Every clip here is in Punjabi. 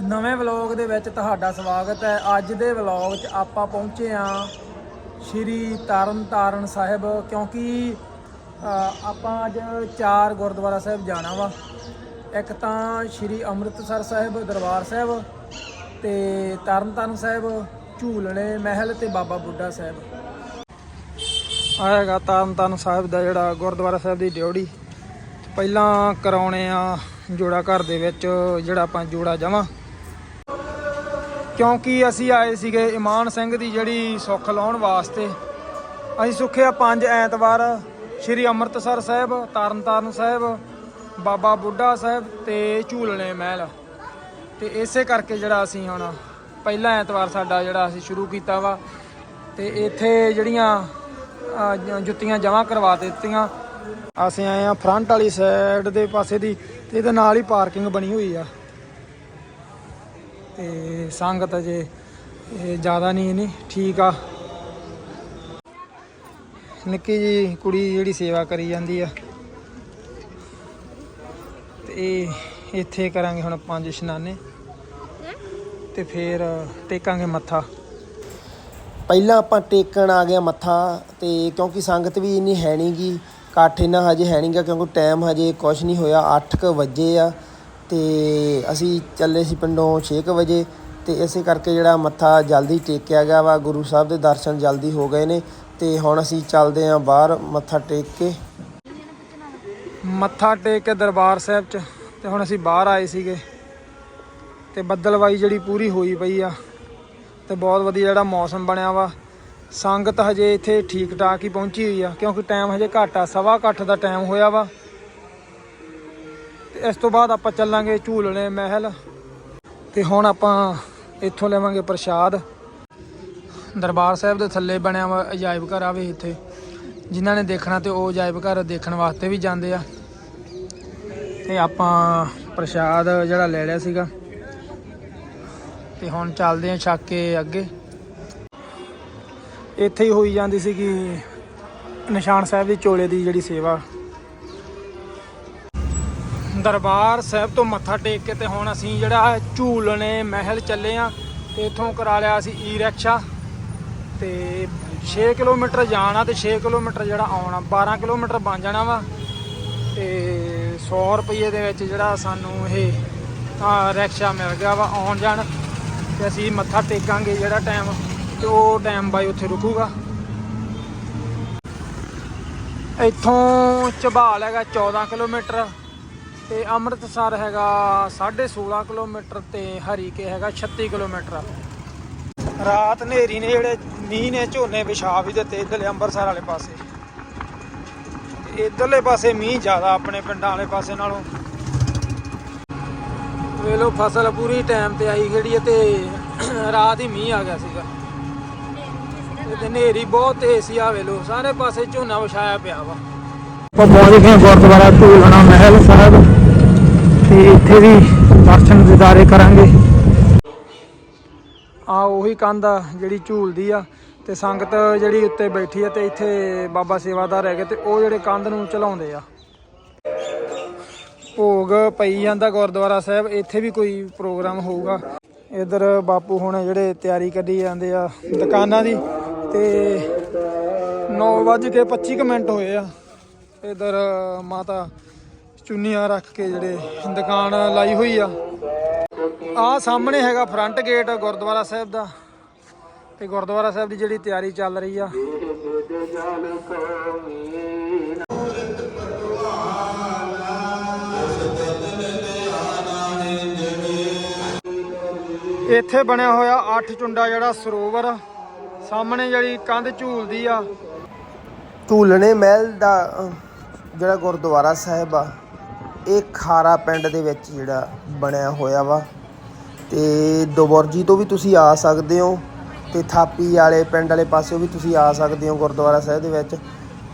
ਨਵੇਂ ਵਲੌਗ ਦੇ ਵਿੱਚ ਤੁਹਾਡਾ ਸਵਾਗਤ ਹੈ। ਅੱਜ ਦੇ ਵਲੌਗ 'ਚ ਆਪਾਂ ਪਹੁੰਚੇ ਹਾਂ ਸ਼੍ਰੀ ਤਰਨਤਾਰਨ ਸਾਹਿਬ, ਕਿਉਂਕਿ ਆਪਾਂ ਅੱਜ ਚਾਰ ਗੁਰਦੁਆਰਾ ਸਾਹਿਬ ਜਾਣਾ ਵਾ। ਇੱਕ ਤਾਂ ਸ਼੍ਰੀ ਅੰਮ੍ਰਿਤਸਰ ਸਾਹਿਬ, ਦਰਬਾਰ ਸਾਹਿਬ ਤੇ ਤਰਨਤਾਰਨ ਸਾਹਿਬ, ਝੂਲਣੇ ਮਹਿਲ ਤੇ ਬਾਬਾ ਬੁੱਢਾ ਸਾਹਿਬ। ਆਏਗਾ ਤਰਨਤਾਰਨ ਸਾਹਿਬ ਦਾ ਜਿਹੜਾ ਗੁਰਦੁਆਰਾ ਸਾਹਿਬ ਦੀ ਡਿਊਟੀ ਪਹਿਲਾਂ ਕਰਾਉਣੇ ਆ ਜੋੜਾ ਘਰ ਦੇ ਵਿੱਚ ਜਿਹੜਾ ਆਪਾਂ ਜੋੜਾ ਜਾਵਾਂ। ਕਿਉਂਕਿ ਅਸੀਂ ਆਏ ਸੀਗੇ ਇਮਾਨ ਸਿੰਘ ਦੀ ਜਿਹੜੀ ਸੁੱਖ ਲਾਉਣ ਵਾਸਤੇ। ਅਸੀਂ ਸੁੱਖਿਆ ਪੰਜ ਐਤਵਾਰ, ਸ਼੍ਰੀ ਅੰਮ੍ਰਿਤਸਰ ਸਾਹਿਬ, ਤਰਨਤਾਰਨ ਸਾਹਿਬ, ਬਾਬਾ ਬੁੱਢਾ ਸਾਹਿਬ ਤੇ ਝੂਲਣੇ ਮਹਿਲ। ਤੇ ਇਸੇ ਕਰਕੇ ਜਿਹੜਾ ਅਸੀਂ ਹੁਣ ਪਹਿਲਾ ਐਤਵਾਰ ਸਾਡਾ ਜਿਹੜਾ ਅਸੀਂ ਸ਼ੁਰੂ ਕੀਤਾ ਵਾ। ਤੇ ਇੱਥੇ ਜਿਹੜੀਆਂ ਜੁੱਤੀਆਂ ਜਮ੍ਹਾਂ ਕਰਵਾ ਦਿੱਤੀਆਂ। ਅਸੀਂ ਆਏ ਆ ਫਰੰਟ ਵਾਲੀ ਸਾਈਡ ਦੇ ਪਾਸੇ ਦੀ ਤੇ ਇਹਦੇ ਨਾਲ ਹੀ ਪਾਰਕਿੰਗ ਬਣੀ ਹੋਈ ਆ। ਤੇ ਸੰਗਤ ਅਜੇ, ਇਹ ਜ਼ਿਆਦਾ ਨਹੀਂ ਨਹੀਂ, ਠੀਕ ਆ। ਨਿੱਕੀ ਜੀ ਕੁੜੀ ਜਿਹੜੀ ਸੇਵਾ ਕਰੀ ਜਾਂਦੀ ਆ। ਤੇ ਇੱਥੇ ਕਰਾਂਗੇ ਹੁਣ ਪੰਜ ਇਸ਼ਨਾਨੇ। ਤੇ ਫਿਰ ਟੇਕਾਂਗੇ ਮੱਥਾ। ਪਹਿਲਾਂ ਆਪਾਂ ਟੇਕਣ ਆ ਗਿਆ ਮੱਥਾ, ਤੇ ਕਿਉਂਕਿ ਸੰਗਤ ਵੀ ਇੰਨੀ ਹੈ ਨਹੀਂਗੀ ਇਕੱਠ ਇੰਨਾ ਹਜੇ ਹੈ ਨਹੀਂਗਾ ਕਿਉਂਕਿ ਟਾਈਮ ਹਜੇ ਕੁਝ ਨਹੀਂ ਹੋਇਆ 8:00 ਵਜੇ ਆ। ਤੇ ਅਸੀਂ ਚੱਲੇ ਸੀ ਪਿੰਡੋਂ 6:00 ਵਜੇ ਤੇ ਇਸੇ ਕਰਕੇ ਜਿਹੜਾ ਮੱਥਾ ਜਲਦੀ ਟੇਕਿਆ ਗਿਆ ਵਾ, ਗੁਰੂ ਸਾਹਿਬ ਦੇ ਦਰਸ਼ਨ ਜਲਦੀ ਹੋ ਗਏ ਨੇ ਤੇ ਹੁਣ ਅਸੀਂ ਚੱਲਦੇ ਆਂ ਬਾਹਰ ਮੱਥਾ ਟੇਕ ਕੇ। ਮੱਥਾ ਟੇਕ ਕੇ ਦਰਬਾਰ ਸਾਹਿਬ ਚ ਤੇ ਹੁਣ ਅਸੀਂ ਬਾਹਰ ਆਏ ਸੀਗੇ ਤੇ ਬੱਦਲਵਾਈ ਜਿਹੜੀ ਪੂਰੀ ਹੋਈ ਪਈ ਆ ਤੇ ਬਹੁਤ ਵਧੀਆ ਜਿਹੜਾ ਮੌਸਮ ਬਣਿਆ ਵਾ। ਸੰਗਤ ਹਜੇ ਇੱਥੇ ਠੀਕ ਠਾਕ ਹੀ ਪਹੁੰਚੀ ਹੋਈ ਆ ਕਿਉਂਕਿ ਟਾਈਮ ਹਜੇ ਘੱਟ ਆ, ਸਵਾ ਘੱਟ ਦਾ ਟਾਈਮ ਹੋਇਆ ਵਾ। ਤੇ ਇਸ ਤੋਂ ਬਾਅਦ ਆਪਾਂ ਚੱਲਾਂਗੇ ਝੂਲਣੇ ਮਹਿਲ ਤੇ ਹੁਣ ਆਪਾਂ ਇੱਥੋਂ ਲਵਾਂਗੇ ਪ੍ਰਸ਼ਾਦ। ਦਰਬਾਰ ਸਾਹਿਬ ਦੇ ਥੱਲੇ ਬਣਿਆ ਵਾ ਅਜਾਇਬ ਘਰ ਆਵੇ ਇੱਥੇ। ਜਿਨ੍ਹਾਂ ਨੇ ਦੇਖਣਾ ਤੇ ਉਹ ਅਜਾਇਬ ਘਰ ਦੇਖਣ ਵਾਸਤੇ ਵੀ ਜਾਂਦੇ ਆ। ਤੇ ਆਪਾਂ ਪ੍ਰਸ਼ਾਦ ਜਿਹੜਾ ਲੈ ਲਿਆ ਸੀਗਾ। ਤੇ ਹੁਣ ਚੱਲਦੇ ਆ ਛੱਕ ਕੇ ਅੱਗੇ। ਇੱਥੇ ਹੀ ਹੋਈ ਜਾਂਦੀ ਸੀਗੀ ਨਿਸ਼ਾਨ ਸਾਹਿਬ ਦੇ ਚੋਲੇ ਦੀ ਜਿਹੜੀ ਸੇਵਾ। ਦਰਬਾਰ ਸਾਹਿਬ ਤੋਂ ਮੱਥਾ ਟੇਕ ਕੇ ਤੇ ਹੁਣ ਅਸੀਂ ਜਿਹੜਾ ਝੂਲਣੇ ਮਹਿਲ ਚੱਲੇ ਆ, ਤੇ ਇਥੋਂ ਕਰਾ ਲਿਆ ਅਸੀਂ ਈ ਰਿਕਸ਼ਾ ਤੇ 6 ਕਿਲੋਮੀਟਰ ਜਾਣਾ ਤੇ 6 ਕਿਲੋਮੀਟਰ ਜਿਹੜਾ ਆਉਣਾ 12 ਕਿਲੋਮੀਟਰ ਬਣ ਜਾਣਾ ਵਾ। ਤੇ 100 ਰੁਪਏ ਦੇ ਵਿੱਚ ਜਿਹੜਾ ਸਾਨੂੰ ਇਹ ਰਿਕਸ਼ਾ ਮਿਲ ਗਿਆ ਵਾ ਆਉਣ ਜਾਣ। ਤੇ ਅਸੀਂ ਮੱਥਾ ਟੇਕਾਂਗੇ ਜਿਹੜਾ ਟਾਈਮ, ਤੇ ਉਹ ਟਾਈਮ ਬਾਈ ਉੱਥੇ ਰੁਕੂਗਾ। ਇੱਥੋਂ ਝਬਾਲ ਹੈਗਾ 14 ਕਿਲੋਮੀਟਰ। ਤੇ ਅੰਮ੍ਰਿਤਸਰ ਹੈਗਾ 16.5 ਕਿਲੋਮੀਟਰ ਤੇ ਹਰੀਕੇ ਹੈਗਾ 36 ਕਿਲੋਮੀਟਰ ਰਾਤ ਹਨੇਰੀ ਨੇ ਜਿਹੜੇ ਮੀਂਹ ਨੇ, ਝੋਨੇ ਵਿਛਾ ਵੀ ਦਿੱਤੇ ਇੱਧਰਲੇ ਅੰਮ੍ਰਿਤਸਰ ਵਾਲੇ ਪਾਸੇ। ਤੇ ਇੱਧਰਲੇ ਪਾਸੇ ਮੀਂਹ ਜ਼ਿਆਦਾ ਆਪਣੇ ਪਿੰਡਾਂ ਵਾਲੇ ਪਾਸੇ ਨਾਲੋਂ। ਵੇਖ ਲਓ, ਫਸਲ ਪੂਰੀ ਟਾਈਮ ਤੇ ਆਈ ਜਿਹੜੀ ਹੈ ਤੇ ਰਾਤ ਹੀ ਮੀਂਹ ਆ ਗਿਆ ਸੀਗਾ। ਤੇ ਹਨੇਰੀ ਬਹੁਤ ਤੇਜ਼ ਸੀ, ਆ ਵੇਖ ਲਓ, ਸਾਰੇ ਪਾਸੇ ਝੋਨਾ ਵਿਛਾਇਆ ਪਿਆ ਵਾ। ਆਪਾਂ ਪਹੁੰਚ ਗਏ ਗੁਰਦੁਆਰਾ ਢੂਲਣਾ ਮਹਿਲ ਸਾਹਿਬ। ਤੇ ਇੱਥੇ ਵੀ ਦਰਸ਼ਨ ਦਿਦਾਰੇ ਕਰਾਂਗੇ। ਆ ਉਹੀ ਕੰਧ ਆ ਜਿਹੜੀ ਝੂਲਦੀ ਆ ਤੇ ਸੰਗਤ ਜਿਹੜੀ ਉੱਤੇ ਬੈਠੀ ਆ ਤੇ ਇੱਥੇ ਬਾਬਾ ਸੇਵਾਦਾਰ ਹੈਗੇ ਤੇ ਉਹ ਜਿਹੜੇ ਕੰਧ ਨੂੰ ਚਲਾਉਂਦੇ ਆ। ਭੋਗ ਪਈ ਜਾਂਦਾ ਗੁਰਦੁਆਰਾ ਸਾਹਿਬ, ਇੱਥੇ ਵੀ ਕੋਈ ਪ੍ਰੋਗਰਾਮ ਹੋਊਗਾ। ਇਧਰ ਬਾਪੂ ਹੁਣ ਜਿਹੜੇ ਤਿਆਰੀ ਕਰੀ ਜਾਂਦੇ ਆ ਦੁਕਾਨਾਂ ਦੀ ਤੇ 9:25 ਮਿੰਟ ਹੋਏ ਆ। ਇਧਰ ਮਾਤਾ ਚੁੰਨੀਆਂ ਰੱਖ ਕੇ ਜਿਹੜੇ ਦੁਕਾਨ ਲਾਈ ਹੋਈ ਆ। ਆ ਸਾਹਮਣੇ ਹੈਗਾ ਫਰੰਟ ਗੇਟ ਗੁਰਦੁਆਰਾ ਸਾਹਿਬ ਦਾ। ਤੇ ਗੁਰਦੁਆਰਾ ਸਾਹਿਬ ਦੀ ਜਿਹੜੀ ਤਿਆਰੀ ਚੱਲ ਰਹੀ ਆ। ਇੱਥੇ ਬਣਿਆ ਹੋਇਆ ਅੱਠ ਚੁੰਡਾ ਜਿਹੜਾ ਸਰੋਵਰ। ਸਾਹਮਣੇ ਜਿਹੜੀ ਕੰਧ ਝੂਲਦੀ ਆ। ਝੂਲਣੇ ਮਹਿਲ ਦਾ ਜਿਹੜਾ ਗੁਰਦੁਆਰਾ ਸਾਹਿਬ ਆ। ਇਹ ਖਾਰਾ ਪਿੰਡ ਦੇ ਵਿੱਚ ਜਿਹੜਾ ਬਣਿਆ ਹੋਇਆ ਵਾ। ਤੇ ਦੁਬੁਰਜੀ ਤੋਂ ਵੀ ਤੁਸੀਂ ਆ ਸਕਦੇ ਹੋ ਤੇ ਥਾਪੀ ਵਾਲੇ ਪਿੰਡ ਵਾਲੇ ਪਾਸਿਓਂ ਵੀ ਤੁਸੀਂ ਆ ਸਕਦੇ ਹੋ ਗੁਰਦੁਆਰਾ ਸਾਹਿਬ ਦੇ ਵਿੱਚ।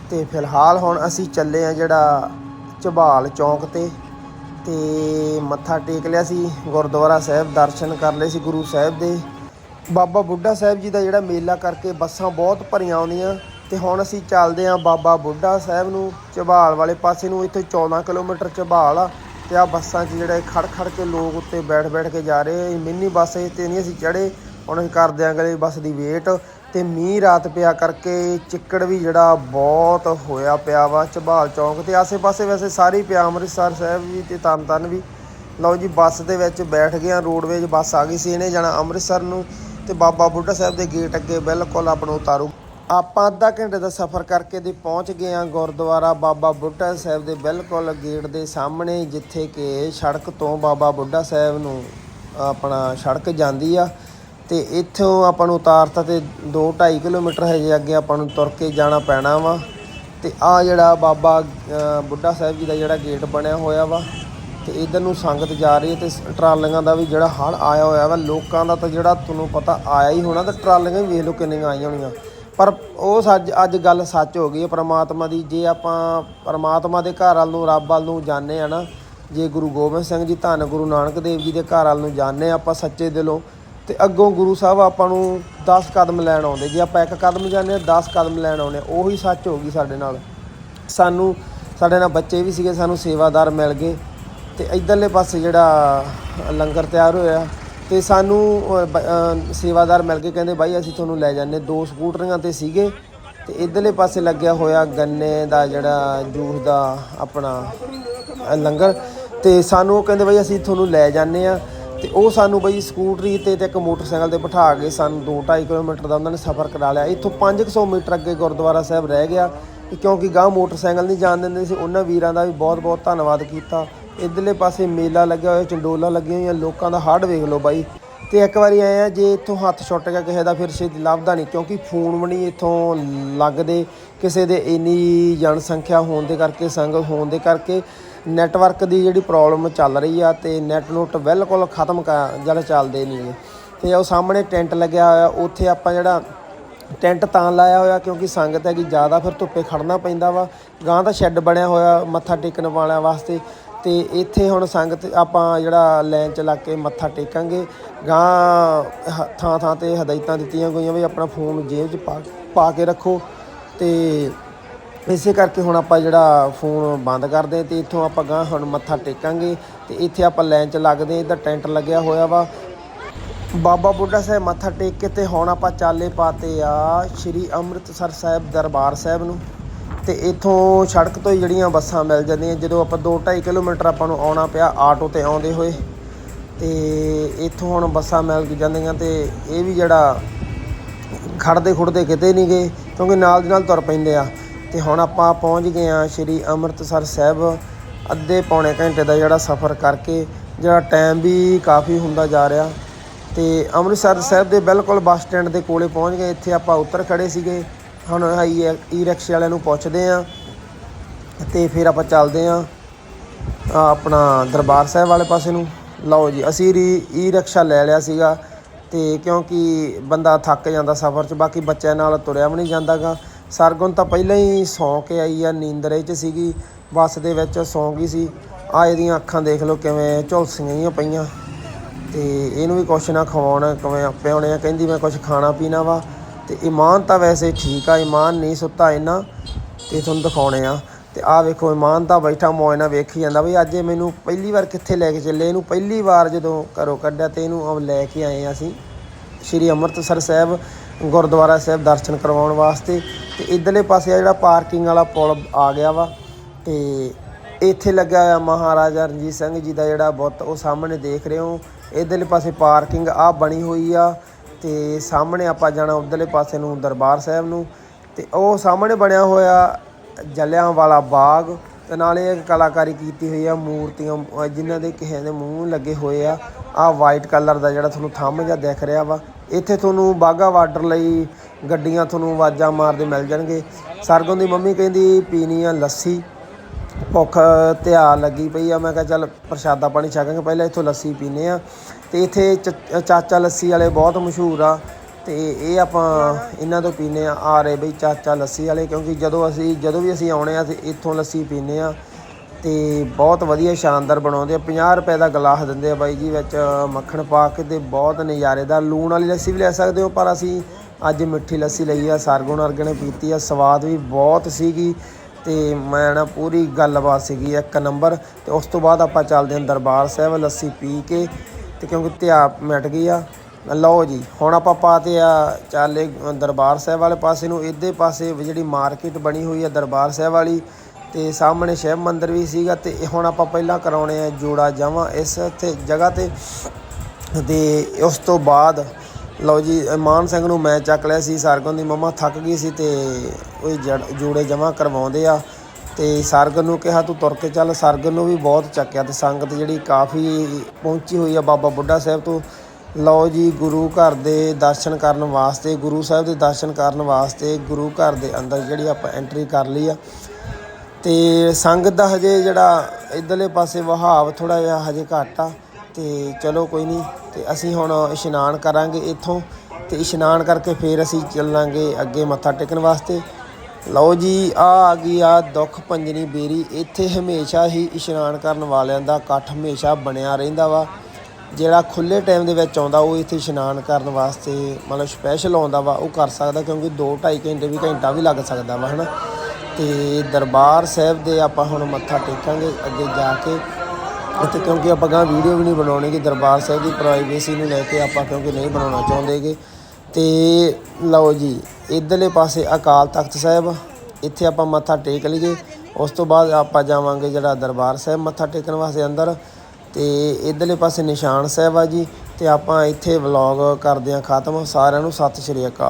ਤੇ ਫਿਲਹਾਲ ਹੁਣ ਅਸੀਂ ਚੱਲੇ ਆ ਜਿਹੜਾ ਝਬਾਲ ਚੌਂਕ ਤੇ। ਤੇ ਮੱਥਾ ਟੇਕ ਲਿਆ ਸੀ, ਗੁਰਦੁਆਰਾ ਸਾਹਿਬ ਦਰਸ਼ਨ ਕਰ ਲਏ ਸੀ ਗੁਰੂ ਸਾਹਿਬ ਦੇ। ਬਾਬਾ ਬੁੱਢਾ ਸਾਹਿਬ ਜੀ ਦਾ ਜਿਹੜਾ ਮੇਲਾ ਕਰਕੇ ਬੱਸਾਂ ਬਹੁਤ ਭਰੀਆਂ ਆਉਂਦੀਆਂ। ਤੇ ਹੁਣ ਅਸੀਂ ਚੱਲਦੇ ਆਂ ਬਾਬਾ ਬੁੱਢਾ ਸਾਹਿਬ ਨੂੰ, ਝਬਾਲ ਵਾਲੇ ਪਾਸੇ ਨੂੰ, ਇੱਥੇ 14 ਕਿਲੋਮੀਟਰ ਝਬਾਲ ਆ ਤੇ ਆ ਬੱਸਾਂ 'ਚ ਜਿਹੜੇ ਖੜ ਖੜ ਕੇ ਲੋਕ ਉੱਤੇ ਬੈਠ ਬੈਠ ਕੇ ਜਾ ਰਹੇ ਮਿੰਨੀ ਬੱਸ ਇਹ ਤੇ ਨਹੀਂ ਅਸੀਂ ਚੜੇ ਹੁਣ ਅਸੀਂ ਕਰਦੇ ਆਂ ਅਗਲੇ ਬੱਸ ਦੀ ਵੇਟ ਤੇ ਮੀਂਹ ਰਾਤ ਪਿਆ ਕਰਕੇ ਚਿੱਕੜ ਵੀ ਜਿਹੜਾ ਬਹੁਤ ਹੋਇਆ ਪਿਆ ਵਾ ਝਬਾਲ ਚੌਂਕ ਤੇ। ਆਸੇ-ਪਾਸੇ ਵੈਸੇ ਸਾਰੇ ਪਿਆ ਅੰਮ੍ਰਿਤਸਰ ਸਾਹਿਬ ਵੀ ਤੇ ਤਰਨਤਾਰਨ ਵੀ। ਲਓ ਜੀ ਬੱਸ ਦੇ ਵਿੱਚ ਬੈਠ ਗਿਆ ਰੋਡਵੇਜ ਬੱਸ ਆ ਗਈ ਸੀ ਇਹਨੇ ਜਾਣਾ ਅੰਮ੍ਰਿਤਸਰ ਨੂੰ ਤੇ ਬਾਬਾ ਬੁੱਢਾ ਸਾਹਿਬ ਦੇ ਗੇਟ ਅੱਗੇ ਬਿਲਕੁਲ ਆਪ ਉਤਾਰੂ। ਆਪਾਂ ਅੱਧਾ ਘੰਟੇ ਦਾ ਸਫ਼ਰ ਕਰਕੇ ਦੇ ਪਹੁੰਚ ਗਏ ਆ ਗੁਰਦੁਆਰਾ ਬਾਬਾ ਬੁੱਢਾ ਸਾਹਿਬ ਦੇ ਬਿਲਕੁਲ ਗੇਟ ਦੇ ਸਾਹਮਣੇ, ਜਿੱਥੇ ਕਿ ਸੜਕ ਤੋਂ ਬਾਬਾ ਬੁੱਢਾ ਸਾਹਿਬ ਨੂੰ ਆਪਣਾ ਸੜਕ ਜਾਂਦੀ ਆ ਤੇ ਇੱਥੋਂ ਆਪਾਂ ਨੂੰ ਉਤਾਰਤਾ ਤੇ 2.5 ਕਿਲੋਮੀਟਰ ਹਜੇ ਅੱਗੇ ਆਪਾਂ ਨੂੰ ਤੁਰ ਕੇ ਜਾਣਾ ਪੈਣਾ ਵਾ। ਤੇ ਆ ਜਿਹੜਾ ਬਾਬਾ ਬੁੱਢਾ ਸਾਹਿਬ ਜੀ ਦਾ ਜਿਹੜਾ ਗੇਟ ਬਣਿਆ ਹੋਇਆ ਵਾ, ਤੇ ਇਧਰ ਨੂੰ ਸੰਗਤ ਜਾ ਰਹੀ ਹੈ ਤੇ ਸ- ਟਰਾਲੀਆਂ ਦਾ ਵੀ ਜਿਹੜਾ ਹੜ ਆਇਆ ਹੋਇਆ ਵਾ, ਲੋਕਾਂ ਦਾ ਤਾਂ ਜਿਹੜਾ ਤੁਹਾਨੂੰ ਪਤਾ ਆਇਆ ਹੀ ਹੋਣਾ, ਤੇ ਟਰਾਲੀਆਂ ਵੀ ਵੇਖ ਲਓ ਕਿੰਨੀਆਂ ਆਈਆਂ ਹੋਣੀਆਂ। ਪਰ ਉਹ ਸੱਜ ਅੱਜ ਗੱਲ ਸੱਚ ਹੋ ਗਈ ਹੈ, ਪ੍ਰਮਾਤਮਾ ਦੀ। ਜੇ ਆਪਾਂ ਪ੍ਰਮਾਤਮਾ ਦੇ ਘਰ ਵੱਲ ਨੂੰ, ਰੱਬ ਵੱਲ ਨੂੰ ਜਾਂਦੇ ਆ ਨਾ, ਜੇ ਗੁਰੂ ਗੋਬਿੰਦ ਸਿੰਘ ਜੀ ਧੰਨ ਗੁਰੂ ਨਾਨਕ ਦੇਵ ਜੀ ਦੇ ਘਰ ਵੱਲ ਨੂੰ ਜਾਂਦੇ ਹਾਂ ਆਪਾਂ ਸੱਚੇ ਦਿਲੋਂ, ਤੇ ਅੱਗੋਂ ਗੁਰੂ ਸਾਹਿਬ ਆਪਾਂ ਨੂੰ 10 ਕਦਮ ਲੈਣ ਆਉਂਦੇ। ਜੇ ਆਪਾਂ ਇੱਕ ਕਦਮ ਜਾਂਦੇ ਹਾਂ 10 ਕਦਮ ਲੈਣ ਆਉਂਦੇ ਹਾਂ। ਉਹੀ ਸੱਚ ਹੋ ਗਈ ਸਾਡੇ ਨਾਲ। ਸਾਨੂੰ, ਸਾਡੇ ਨਾਲ ਬੱਚੇ ਵੀ ਸੀਗੇ, ਸਾਨੂੰ ਸੇਵਾਦਾਰ ਮਿਲ ਗਏ। ਤੇ ਇਧਰਲੇ ਪਾਸੇ ਜਿਹੜਾ ਲੰਗਰ ਤਿਆਰ ਹੋਇਆ ਤੇ ਸਾਨੂੰ ਅਹ, ਬ- ਅਹ, ਸੇਵਾਦਾਰ ਮਿਲ ਕੇ ਕਹਿੰਦੇ ਬਾਈ ਅਸੀਂ ਤੁਹਾਨੂੰ ਲੈ ਜਾਂਦੇ ਦੋ ਸਕੂਟਰੀਆਂ ਤੇ ਸੀਗੇ ਤੇ ਇਧਰਲੇ ਪਾਸੇ ਲੱਗਿਆ ਹੋਇਆ ਗੰਨੇ ਦਾ ਜਿਹੜਾ ਜੂਸ ਦਾ ਆਪਣਾ ਅਹ, ਲੰਗਰ ਤੇ ਸਾਨੂੰ ਉਹ ਕਹਿੰਦੇ ਬਾਈ ਅਸੀਂ ਤੁਹਾਨੂੰ ਲੈ ਜਾਂਦੇ ਆ ਤੇ ਉਹ ਸਾਨੂੰ ਬਈ ਸਕੂਟਰੀ ਤੇ ਤੇ ਇੱਕ ਮੋਟਰਸਾਈਕਲ ਤੇ ਬਿਠਾ ਕੇ ਸਾਨੂੰ 2.5 ਕਿਲੋਮੀਟਰ ਦਾ ਉਹਨਾਂ ਨੇ ਸਫ਼ਰ ਕਰਾ ਲਿਆ। ਇੱਥੋਂ 500 ਮੀਟਰ ਅੱਗੇ ਗੁਰਦੁਆਰਾ ਸਾਹਿਬ ਰਹਿ ਗਿਆ। ਕਿ ਕਿਉਂਕਿ ਗਾਂ ਮੋਟਰਸਾਈਕਲ ਨਹੀਂ ਜਾਣ ਦਿੰਦੇ ਸੀ ਉਹਨਾਂ ਵੀਰਾਂ ਦਾ ਵੀ ਬਹੁਤ-ਬਹੁਤ ਧੰਨਵਾਦ ਕੀਤਾ। ਇਧਰਲੇ ਪਾਸੇ ਮੇਲਾ ਲੱਗਿਆ ਹੋਇਆ, ਚੰਡੋਲਾ ਲੱਗੀਆਂ ਹੋਈਆਂ, ਲੋਕਾਂ ਦਾ ਹੜ ਵੇਖ ਲਓ ਬਾਈ। ਤੇ ਇੱਕ ਵਾਰੀ ਆਏ ਆ, ਜੇ ਇੱਥੋਂ ਹੱਥ ਛੁੱਟ ਗਿਆ ਕਿਸੇ ਦਾ, ਫਿਰ ਛੇਤੀ ਲੱਭਦਾ ਨਹੀਂ, ਕਿਉਂਕਿ ਫੋਨ ਵੀ ਨਹੀਂ ਇੱਥੋਂ ਲੱਗਦੇ ਕਿਸੇ ਦੇ, ਇੰਨੀ ਜਨਸੰਖਿਆ ਹੋਣ ਦੇ ਕਰਕੇ ਸੰਗ ਹੋਣ ਦੇ ਕਰਕੇ ਨੈਟਵਰਕ ਦੀ ਜਿਹੜੀ ਪ੍ਰੋਬਲਮ ਚੱਲ ਰਹੀ ਆ ਤੇ ਨੈਟ ਨੁੱਟ ਬਿਲਕੁਲ ਖਤਮ ਕਰ ਜਿਹੜਾ ਚੱਲਦੇ ਨਹੀਂ ਗੇ। ਤੇ ਉਹ ਸਾਹਮਣੇ ਟੈਂਟ ਲੱਗਿਆ ਹੋਇਆ, ਉੱਥੇ ਆਪਾਂ ਜਿਹੜਾ ਟੈਂਟ ਤਾਂ ਲਾਇਆ ਹੋਇਆ, ਕਿਉਂਕਿ ਸੰਗਤ ਹੈਗੀ, ਜ਼ਿਆਦਾ ਫਿਰ ਧੁੱਪੇ ਖੜਨਾ ਪੈਂਦਾ ਵਾ। ਗਾਂ ਦਾ ਸ਼ੈੱਡ ਬਣਿਆ ਹੋਇਆ, ਮੱਥਾ ਟੇਕਣ ਵਾਲਿਆਂ ਵਾਸਤੇ। ਤੇ ਇੱਥੇ ਹੁਣ ਸੰਗਤ ਆਪਾਂ ਜਿਹੜਾ ਲਾਈਨ ਚ ਲੱਗ ਕੇ ਮੱਥਾ ਟੇਕਾਂਗੇ। ਗਾਂ ਹ- ਥਾਂ ਥਾਂ ਤੇ ਹਦਾਇਤਾਂ ਦਿੱਤੀਆਂ ਗਈਆਂ ਵੀ ਆਪਣਾ ਫੋਨ ਜੇਬ 'ਚ ਪਾ ਪਾ ਕੇ ਰੱਖੋ। ਤੇ ਇਸੇ ਕਰਕੇ ਹੁਣ ਆਪਾਂ ਜਿਹੜਾ ਫੋਨ ਬੰਦ ਕਰਦੇ ਤੇ ਇੱਥੋਂ ਆਪਾਂ ਗਾਂ ਹੁਣ ਮੱਥਾ ਟੇਕਾਂਗੇ ਤੇ ਇੱਥੇ ਆਪਾਂ ਲਾਈਨ 'ਚ ਲੱਗਦੇ ਇਹਦਾ ਟੈਂਟ ਲੱਗਿਆ ਹੋਇਆ ਵਾ। ਬਾਬਾ ਬੁੱਢਾ ਸਾਹਿਬ ਮੱਥਾ ਟੇਕ ਕੇ ਤੇ ਹੁਣ ਆਪਾਂ ਚਾਲੇ ਪਾਤੇ ਆ ਸ਼੍ਰੀ ਅੰਮ੍ਰਿਤਸਰ ਸਾਹਿਬ ਦਰਬਾਰ ਸਾਹਿਬ ਨੂੰ। ਤੇ ਇਥੋਂ ਸੜਕ ਤੋਂ ਹੀ ਜਿਹੜੀਆਂ ਬੱਸਾਂ ਮਿਲ ਜਾਂਦੀਆਂ। ਜਦੋਂ ਆਪਾਂ 2.5 ਕਿਲੋਮੀਟਰ ਆਪਾਂ ਨੂੰ ਆਉਣਾ ਪਿਆ ਆਟੋ ਤੇ ਆਉਂਦੇ ਹੋਏ, ਤੇ ਇਥੋਂ ਹੁਣ ਬੱਸਾਂ ਮਿਲ ਜਾਂਦੀਆਂ ਤੇ ਇਹ ਵੀ ਜਿਹੜਾ ਖੜਦੇ ਖੁੜਦੇ ਕਿਤੇ ਨਹੀਂ ਗਏ, ਕਿਉਂਕਿ ਨਾਲ ਦੀ ਨਾਲ ਤੁਰ ਪੈਂਦੇ ਆ। ਤੇ ਹੁਣ ਆਪਾਂ ਪਹੁੰਚ ਗਏ ਆ ਸ਼੍ਰੀ ਅੰਮ੍ਰਿਤਸਰ ਸਾਹਿਬ, ਅੱਧੇ ਪੌਣੇ ਘੰਟੇ ਦਾ ਜਿਹੜਾ ਸਫ਼ਰ ਕਰਕੇ, ਜਿਹੜਾ ਟਾਈਮ ਵੀ ਕਾਫੀ ਹੁੰਦਾ ਜਾ ਰਿਹਾ। ਤੇ ਅੰਮ੍ਰਿਤਸਰ ਸਾਹਿਬ ਦੇ ਬਿਲਕੁਲ ਬੱਸ ਸਟੈਂਡ ਦੇ ਕੋਲੇ ਪਹੁੰਚ ਗਏ, ਇੱਥੇ ਆਪਾਂ ਉੱਤਰ ਖੜੇ ਸੀਗੇ। ਹੁਣ ਹਾਈ ਈ ਰਿਕਸ਼ੇ ਵਾਲਿਆਂ ਨੂੰ ਪੁੱਛਦੇ ਆ ਤੇ ਫਿਰ ਆਪਾਂ ਚੱਲਦੇ ਆ ਆਪਣਾ ਦਰਬਾਰ ਸਾਹਿਬ ਵਾਲੇ ਪਾਸੇ ਨੂੰ। ਲਓ ਜੀ, ਅਸੀਂ ਰੀ ਈ ਰਿਕਸ਼ਾ ਲੈ ਲਿਆ ਸੀਗਾ ਤੇ ਕਿਉਂਕਿ ਬੰਦਾ ਥੱਕ ਜਾਂਦਾ ਸਫ਼ਰ 'ਚ, ਬਾਕੀ ਬੱਚਿਆਂ ਨਾਲ ਤੁਰਿਆ ਵੀ ਨਹੀਂ ਜਾਂਦਾਗਾ। ਸਰਗੁਣ ਤਾਂ ਪਹਿਲਾਂ ਹੀ ਸੌਂ ਕੇ ਆਈ ਆ, ਨੀਂਦਰੇ 'ਚ ਸੀਗੀ, ਬੱਸ ਦੇ ਵਿੱਚ ਸੌਂ ਗਈ ਸੀ। ਆ ਇਹਦੀਆਂ ਅੱਖਾਂ ਦੇਖ ਲਓ ਕਿਵੇਂ ਝੁਲਸੀਆਂ ਹੀ ਪਈਆਂ। ਤੇ ਇਹਨੂੰ ਵੀ ਕੁਛ ਨਾ ਖਵਾਉਣਾ, ਕਿਵੇਂ ਆਪੇ ਪਿਆਉਣੇ ਆ, ਕਹਿੰਦੀ ਮੈਂ ਕੁਛ ਖਾਣਾ ਪੀਣਾ ਵਾ। ਤੇ ਇਮਾਨ ਤਾਂ ਵੈਸੇ ਠੀਕ ਆ, ਇਮਾਨ ਨਹੀਂ ਸੁੱਤਾ ਇੰਨਾ, ਤੇ ਤੁਹਾਨੂੰ ਦਿਖਾਉਣੇ ਆ। ਤੇ ਆਹ ਵੇਖੋ, ਇਮਾਨ ਤਾਂ ਬੈਠਾ ਮੌਜ ਨਾਲ ਵੇਖੀ ਜਾਂਦਾ। ਵੀ ਅੱਜ ਇਹ ਮੈਨੂੰ ਪਹਿਲੀ ਵਾਰ ਕਿੱਥੇ ਲੈ ਕੇ ਚੱਲੇ, ਇਹਨੂੰ ਪਹਿਲੀ ਵਾਰ ਜਦੋਂ ਘਰੋਂ ਕੱਢਿਆ ਤੇ ਇਹਨੂੰ ਆ ਲੈ ਕੇ ਆਏ ਆ ਅਸੀਂ। ਸ਼੍ਰੀ ਅੰਮ੍ਰਿਤਸਰ ਸਾਹਿਬ, ਗੁਰਦੁਆਰਾ ਸਾਹਿਬ ਦਰਸ਼ਨ ਕਰਵਾਉਣ ਵਾਸਤੇ। ਤੇ ਇਧਰਲੇ ਪਾਸੇ ਆ ਜਿਹੜਾ ਪਾਰਕਿੰਗ ਵਾਲਾ ਪੁਲ ਆ ਗਿਆ ਵਾ। ਤੇ ਇੱਥੇ ਲੱਗਾ ਹੋਇਆ ਮਹਾਰਾਜਾ ਰਣਜੀਤ ਸਿੰਘ ਜੀ ਦਾ ਜਿਹੜਾ ਬੁੱਤ, ਉਹ ਸਾਹਮਣੇ ਦੇਖ ਰਹੇ ਹੋ। ਇਧਰਲੇ ਪਾਸੇ ਪਾਰਕਿੰਗ ਆ ਬਣੀ ਹੋਈ ਆ। ਤੇ ਸਾਹਮਣੇ ਆਪਾਂ ਜਾਣਾ ਉਧਰਲੇ ਪਾਸੇ ਨੂੰ ਦਰਬਾਰ ਸਾਹਿਬ ਨੂੰ ਤੇ ਉਹ ਸਾਹਮਣੇ ਬਣਿਆ ਹੋਇਆ ਜਲਿਆਂ ਵਾਲਾ ਬਾਗ ਤੇ ਨਾਲੇ ਇੱਕ ਕਲਾਕਾਰੀ ਕੀਤੀ ਹੋਈ ਆ ਮੂਰਤੀਆਂ, ਅਹ ਜਿਨ੍ਹਾਂ ਦੇ ਕਿਸੇ ਦੇ ਮੂੰਹ ਲੱਗੇ ਹੋਏ ਆ। ਆ ਵਾਈਟ ਕਲਰ ਦਾ ਜਿਹੜਾ ਤੁਹਾਨੂੰ ਥੰਮ ਜਿਹਾ ਦਿਖ ਰਿਹਾ ਵਾ। ਇੱਥੇ ਤੁਹਾਨੂੰ ਬਾਗਾ ਵਾਟਰ ਲਈ ਗੱਡੀਆਂ ਤੁਹਾਨੂੰ ਆਵਾਜ਼ਾਂ ਮਾਰਦੇ ਮਿਲ ਜਾਣਗੇ। ਸਰਗੋਂ ਦੀ ਮੰਮੀ ਕਹਿੰਦੀ, ਪੀਣੀ ਆ ਲੱਸੀ। ਭੁੱਖ ਧਿਆ ਲੱਗੀ ਪਈ ਆ। ਮੈਂ ਕਿਹਾ ਚੱਲ ਪ੍ਰਸ਼ਾਦਾ ਪਾਣੀ ਛਕਾਂਗੇ ਪਹਿਲਾਂ ਇੱਥੋਂ ਲੱਸੀ ਪੀਨੇ ਆ। ਤੇ ਇੱਥੇ ਚ- ਚਾਚਾ ਲੱਸੀ ਵਾਲੇ ਬਹੁਤ ਮਸ਼ਹੂਰ ਆ। ਤੇ ਇਹ ਆਪਾਂ ਇਹਨਾਂ ਤੋਂ ਪੀਨੇ ਆ। ਆ ਰਹੇ ਬਈ ਚਾਚਾ ਲੱਸੀ ਵਾਲੇ। ਕਿਉਂਕਿ ਜਦੋਂ ਅਸੀਂ, ਜਦੋਂ ਵੀ ਅਸੀਂ ਆਉਣੇ ਆ ਤੇ ਇੱਥੋਂ ਲੱਸੀ ਪੀਨੇ ਆ। ਤੇ ਬਹੁਤ ਵਧੀਆ ਸ਼ਾਨਦਾਰ ਬਣਾਉਂਦੇ ਆ। 50 ਰੁਪਏ ਦਾ ਗਲਾਸ ਦਿੰਦੇ ਆ ਬਾਈ ਜੀ ਵਿੱਚ। ਮੱਖਣ ਪਾ ਕੇ ਤੇ ਬਹੁਤ ਨਜ਼ਾਰੇਦਾਰ ਲੂਣ ਵਾਲੀ ਲੱਸੀ ਵੀ ਲੈ ਸਕਦੇ ਹੋ, ਪਰ ਅਸੀਂ ਅੱਜ ਮਿੱਠੀ ਲੱਸੀ ਲਈ ਆ। ਸਰਗੁਣ ਅਰਗਣੇ ਪੀਤੀ ਆ। ਸਵਾਦ ਵੀ ਬਹੁਤ ਸੀਗੀ। ਤੇ ਮੈਂ ਨਾ ਪੂਰੀ ਗੱਲਬਾਤ ਸੀਗੀ ਇੱਕ ਨੰਬਰ ਤੇ ਉਸ ਤੋਂ ਬਾਅਦ ਆਪਾਂ ਚੱਲਦੇ ਹਾਂ ਦਰਬਾਰ ਸਾਹਿਬ, ਲੱਸੀ ਪੀ ਕੇ ਤੇ ਕਿਉਂਕਿ ਧਿਆਪ ਮਿਟ ਗਈ ਆ। ਲਓ ਜੀ, ਹੁਣ ਆਪਾਂ ਪਾਤੇ ਆ ਚਾਲੇ ਦਰਬਾਰ ਸਾਹਿਬ ਵਾਲੇ ਪਾਸੇ ਨੂੰ, ਇਹਦੇ ਪਾਸੇ ਜਿਹੜੀ ਮਾਰਕੀਟ ਬਣੀ ਹੋਈ ਆ ਦਰਬਾਰ ਸਾਹਿਬ ਵਾਲੀ ਤੇ ਸਾਹਮਣੇ ਸ਼ਿਵ ਮੰਦਿਰ ਵੀ ਸੀਗਾ ਤੇ ਹੁਣ ਆਪਾਂ ਪਹਿਲਾਂ ਕਰਾਉਣੇ ਆ ਜੋੜਾ ਜਾਵਾਂ ਇਸ ਇੱਥੇ ਜਗ੍ਹਾ ਤੇ ਤੇ ਉਸ ਤੋਂ ਬਾਅਦ ਲਓ ਜੀ ਮਾਨ ਸਿੰਘ ਨੂੰ ਮੈਂ ਚੱਕ ਲਿਆ ਸੀ ਸਰਗਨ ਦੀ ਮੰਮਾ ਥੱਕ ਗਈ ਸੀ ਤੇ ਉਹ ਜੜ- ਜੋੜੇ ਜਮਾ ਕਰਵਾਉਂਦੇ ਆ। ਤੇ ਸਰਗਨ ਨੂੰ ਕਿਹਾ, ਤੂੰ ਤੁਰ ਕੇ ਚੱਲ। ਸਰਗਨ ਨੂੰ ਵੀ ਬਹੁਤ ਚੱਕਿਆ ਤੇ ਸੰਗਤ ਜਿਹੜੀ ਕਾਫੀ ਪਹੁੰਚੀ ਹੋਈ ਆ, ਬਾਬਾ ਬੁੱਢਾ ਸਾਹਿਬ ਤੋਂ। ਲਓ ਜੀ, ਗੁਰੂ ਘਰ ਦੇ ਦਰਸ਼ਨ ਕਰਨ ਵਾਸਤੇ, ਗੁਰੂ ਸਾਹਿਬ ਦੇ ਦਰਸ਼ਨ ਕਰਨ ਵਾਸਤੇ ਗੁਰੂ ਘਰ ਦੇ ਅੰਦਰ ਜਿਹੜੀ ਆਪਾਂ ਐਂਟਰੀ ਕਰ ਲਈ ਆ। ਤੇ ਸੰਗਤ ਦਾ ਹਜੇ ਜਿਹੜਾ ਇਧਰਲੇ ਪਾਸੇ ਵਹਾਵ ਥੋੜਾ ਜਿਹਾ ਹਜੇ ਘੱਟ ਆ। ਤੇ ਚਲੋ ਕੋਈ ਨਹੀਂ, ਤੇ ਅਸੀਂ ਹੁਣ ਇਸ਼ਨਾਨ ਕਰਾਂਗੇ ਇੱਥੋਂ, ਤੇ ਇਸ਼ਨਾਨ ਕਰਕੇ ਫੇਰ ਅਸੀਂ ਚੱਲਾਂਗੇ ਅੱਗੇ ਮੱਥਾ ਟੇਕਣ ਵਾਸਤੇ। ਲਓ ਜੀ, ਆ ਆ ਗਈ ਆ ਦੁੱਖ ਪੰਜਨੀ ਬੇਰੀ। ਇੱਥੇ ਹਮੇਸ਼ਾ ਹੀ ਇਸ਼ਨਾਨ ਕਰਨ ਵਾਲਿਆਂ ਦਾ ਇਕੱਠ ਹਮੇਸ਼ਾ ਬਣਿਆ ਰਹਿੰਦਾ ਵਾ। ਜਿਹੜਾ ਖੁੱਲੇ ਟਾਈਮ ਦੇ ਵਿੱਚ ਆਉਂਦਾ, ਉਹ ਇੱਥੇ ਇਸ਼ਨਾਨ ਕਰਨ ਵਾਸਤੇ ਮਤਲਬ ਸਪੈਸ਼ਲ ਆਉਂਦਾ ਵਾ, ਉਹ ਕਰ ਸਕਦਾ, ਕਿਉਂਕਿ 2.5 ਘੰਟੇ ਵੀ ਘੰਟਾ ਵੀ ਲੱਗ ਸਕਦਾ ਵਾ, ਹਨਾ। ਤੇ ਦਰਬਾਰ ਸਾਹਿਬ ਦੇ ਆਪਾਂ ਹੁਣ ਮੱਥਾ ਟੇਕਾਂਗੇ, ਅੱਗੇ ਜਾ ਕੇ ਇੱਥੇ ਕਿਉਂਕਿ ਆਪਾਂ ਗਾਂ ਵੀਡੀਓ ਵੀ ਨਹੀਂ ਬਣਾਉਣੀ ਕਿ ਦਰਬਾਰ ਸਾਹਿਬ ਦੀ ਪ੍ਰਾਈਵੇਸੀ ਨੂੰ ਲੈ ਕੇ ਆਪਾਂ ਕਿਉਂਕਿ ਨਹੀਂ ਬਣਾਉਣਾ ਚਾਹੁੰਦੇਗੇ। ਤੇ ਲਓ ਜੀ, ਇਧਰਲੇ ਪਾਸੇ ਅਕਾਲ ਤਖਤ ਸਾਹਿਬ, ਇੱਥੇ ਆਪਾਂ ਮੱਥਾ ਟੇਕ ਲਈਏ। ਉਸ ਤੋਂ ਬਾਅਦ ਆਪਾਂ ਜਾਵਾਂਗੇ ਜਿਹੜਾ ਦਰਬਾਰ ਸਾਹਿਬ ਮੱਥਾ ਟੇਕਣ ਵਾਸਤੇ ਅੰਦਰ। ਤੇ ਇਧਰਲੇ ਪਾਸੇ ਨਿਸ਼ਾਨ ਸਾਹਿਬ ਆ ਜੀ, ਤੇ ਆਪਾਂ ਇੱਥੇ ਵਲੌਗ ਕਰਦੇ ਹਾਂ ਖਤਮ। ਸਾਰਿਆਂ ਨੂੰ ਸਤਿ ਸ਼੍ਰੀ ਅਕਾਲ।